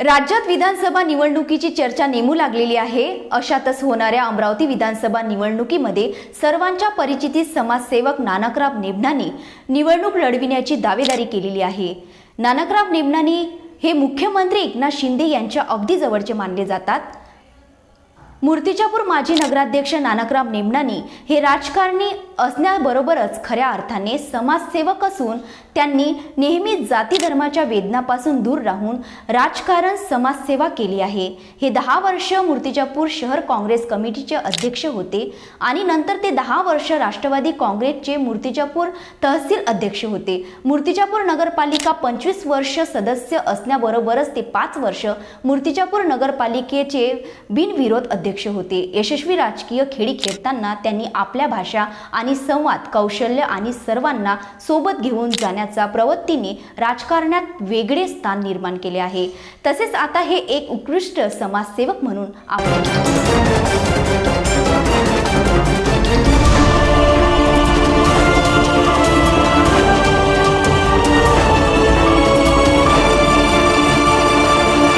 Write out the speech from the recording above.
राज्यात विधानसभा निवडणुकीची चर्चा नेमू लागलेली आहे. अशातच होणाऱ्या अमरावती विधानसभा निवडणुकीमध्ये सर्वांच्या परिचितीत समाजसेवक नानकराव नेमणाने निवडणूक लढविण्याची दावेदारी केलेली आहे. नानकराव नेमनानी हे मुख्यमंत्री एकनाथ शिंदे यांच्या अगदी जवळचे मानले जातात. मूर्तिजापूर माजी नगराध्यक्ष नानकराम नेमणानी हे राजकारणी असण्याबरोबरच खऱ्या अर्थाने समाजसेवक असून त्यांनी नेहमी जाती धर्माच्या वेदनापासून दूर राहून राजकारण समाजसेवा केली आहे. हे दहा वर्ष मूर्तिजापूर शहर काँग्रेस कमिटीचे अध्यक्ष होते आणि नंतर ते दहा वर्ष राष्ट्रवादी काँग्रेसचे मूर्तिजापूर तहसील अध्यक्ष होते. मूर्तिजापूर नगरपालिका पंचवीस वर्ष सदस्य असण्याबरोबरच ते पाच वर्ष मूर्तिजापूर नगरपालिकेचे बिनविरोध अध्यक्ष अध्यक्ष होते. यशस्वी राजकीय खेळी खेळताना त्यांनी आपल्या भाषा आणि संवाद कौशल्य आणि सर्वांना सोबत घेऊन जाण्याचा प्रवृत्तीने राजकारणात वेगळे स्थान निर्माण केले आहे. तसेच आता हे एक उत्कृष्ट समाजसेवक म्हणून आपण